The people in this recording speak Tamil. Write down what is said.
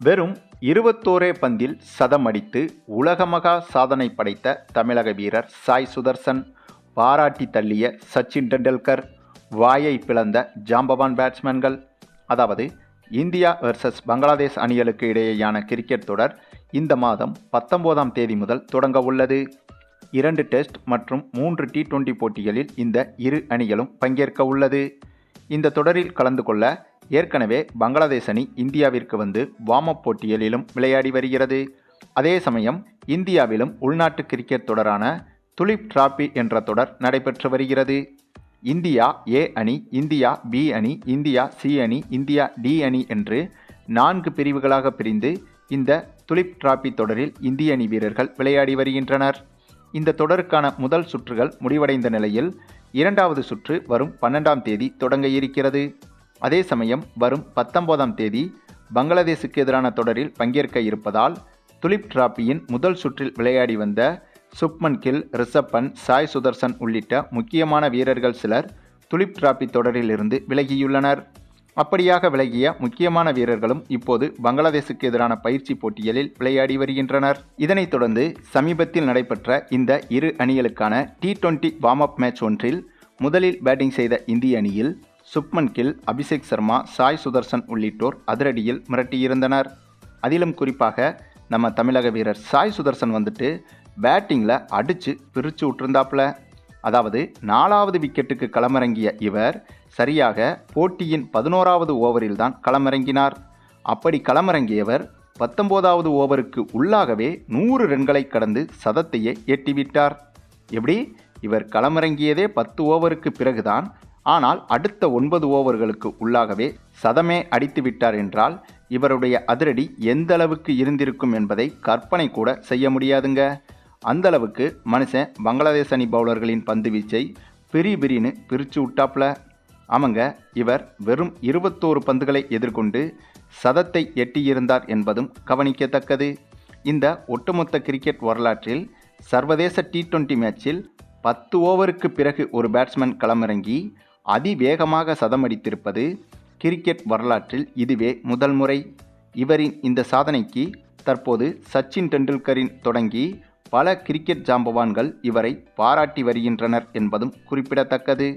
வெறும் இருபத்தோரே பந்தில் சதம் அடித்து உலகமகா சாதனை படைத்த தமிழக வீரர் சாய் சுதர்சன் பாராட்டி தள்ளிய சச்சின் டெண்டுல்கர் வாயை பிளந்த ஜாம்பவான் பேட்ஸ்மேன்கள் அதாவது இந்தியா வெர்சஸ் பங்களாதேஷ் அணிகளுக்கு இடையேயான கிரிக்கெட் தொடர் இந்த மாதம் பத்தொன்பதாம் தேதி முதல் தொடங்க உள்ளது. இரண்டு டெஸ்ட் மற்றும் மூன்று டி டுவெண்டி போட்டிகளில் இந்த இரு அணிகளும் பங்கேற்க உள்ளது. இந்த தொடரில் கலந்து கொள்ள ஏற்கனவே பங்களாதேஷ் அணி இந்தியாவிற்கு வந்து வார்ம் அப் விளையாடி வருகிறது. அதே சமயம் இந்தியாவிலும் உள்நாட்டு கிரிக்கெட் தொடரான துலிப் டிராபி என்ற தொடர் நடைபெற்று வருகிறது. இந்தியா ஏ அணி இந்தியா பி அணி இந்தியா சி அணி இந்தியா டி அணி என்று நான்கு பிரிவுகளாக பிரிந்து இந்த துலிப் டிராபி தொடரில் இந்திய அணி வீரர்கள் விளையாடி வருகின்றனர். இந்த தொடருக்கான முதல் சுற்றுகள் முடிவடைந்த நிலையில் இரண்டாவது சுற்று வரும் பன்னெண்டாம் தேதி தொடங்க இருக்கிறது. அதே சமயம் வரும் பத்தொன்பதாம் தேதி பங்களாதேஷுக்கு எதிரான தொடரில் பங்கேற்க இருப்பதால் துலிப் டிராபியின் முதல் சுற்றில் விளையாடி வந்த சுப்மன் கில் ரிஷப் சாய் சுதர்சன் உள்ளிட்ட முக்கியமான வீரர்கள் சிலர் துலிப் டிராபி தொடரிலிருந்து விலகியுள்ளனர். அப்படியாக விலகிய முக்கியமான வீரர்களும் இப்போது பங்களாதேஷுக்கு எதிரான பயிற்சி போட்டிகளில் விளையாடி வருகின்றனர். இதனைத் தொடர்ந்து சமீபத்தில் நடைபெற்ற இந்த இரு அணிகளுக்கான T twenty warm up match ஒன்றில் முதலில் பேட்டிங் செய்த இந்திய அணியில் சுப்மன் கில் அபிஷேக் சர்மா சாய் சுதர்சன் உள்ளிட்டோர் அதிரடியில் மிரட்டியிருந்தனர். அதிலும் குறிப்பாக நம்ம தமிழக வீரர் சாய் சுதர்சன் வந்துட்டு பேட்டிங்கில் அடித்து பிரித்து விட்டுருந்தாப்புல. அதாவது நாலாவது விக்கெட்டுக்கு களமிறங்கிய இவர் சரியாக போட்டியின் பதினோராவது ஓவரில் தான் களமிறங்கினார். அப்படி களமிறங்கியவர் பத்தொம்போதாவது ஓவருக்கு உள்ளாகவே நூறு ரன்களை கடந்து சதத்தையே எட்டிவிட்டார். எப்படி? இவர் களமிறங்கியதே பத்து ஓவருக்கு பிறகுதான் ஆனால் அடுத்த ஒன்பது ஓவர்களுக்கு உள்ளாகவே சதமே அடித்து விட்டார் என்றால் இவருடைய அதிரடி எந்த அளவுக்கு இருந்திருக்கும் என்பதை கற்பனை கூட செய்ய முடியாதுங்க. அந்த அளவுக்கு மனுஷன் பங்களாதேஷ் அணி பவுலர்களின் பந்து வீச்சை பிரி பிரின்னு பிரித்து விட்டாப்ல. ஆமாங்க இவர் வெறும் இருபத்தோரு பந்துகளை எதிர்கொண்டு சதத்தை எட்டியிருந்தார் என்பதும் கவனிக்கத்தக்கது. இந்த ஒட்டுமொத்த கிரிக்கெட் வரலாற்றில் சர்வதேச டி டுவெண்ட்டி மேட்சில் பத்து ஓவருக்கு பிறகு ஒரு பேட்ஸ்மேன் களமிறங்கி அதிவேகமாக சதமடித்திருப்பது கிரிக்கெட் வரலாற்றில் இதுவே முதல் முறை. இவரின் இந்த சாதனைக்கு தற்போது சச்சின் டெண்டுல்கரின் தொடங்கி பல கிரிக்கெட் ஜாம்பவான்கள் இவரை பாராட்டி வருகின்றனர் என்பதும் குறிப்பிடத்தக்கது.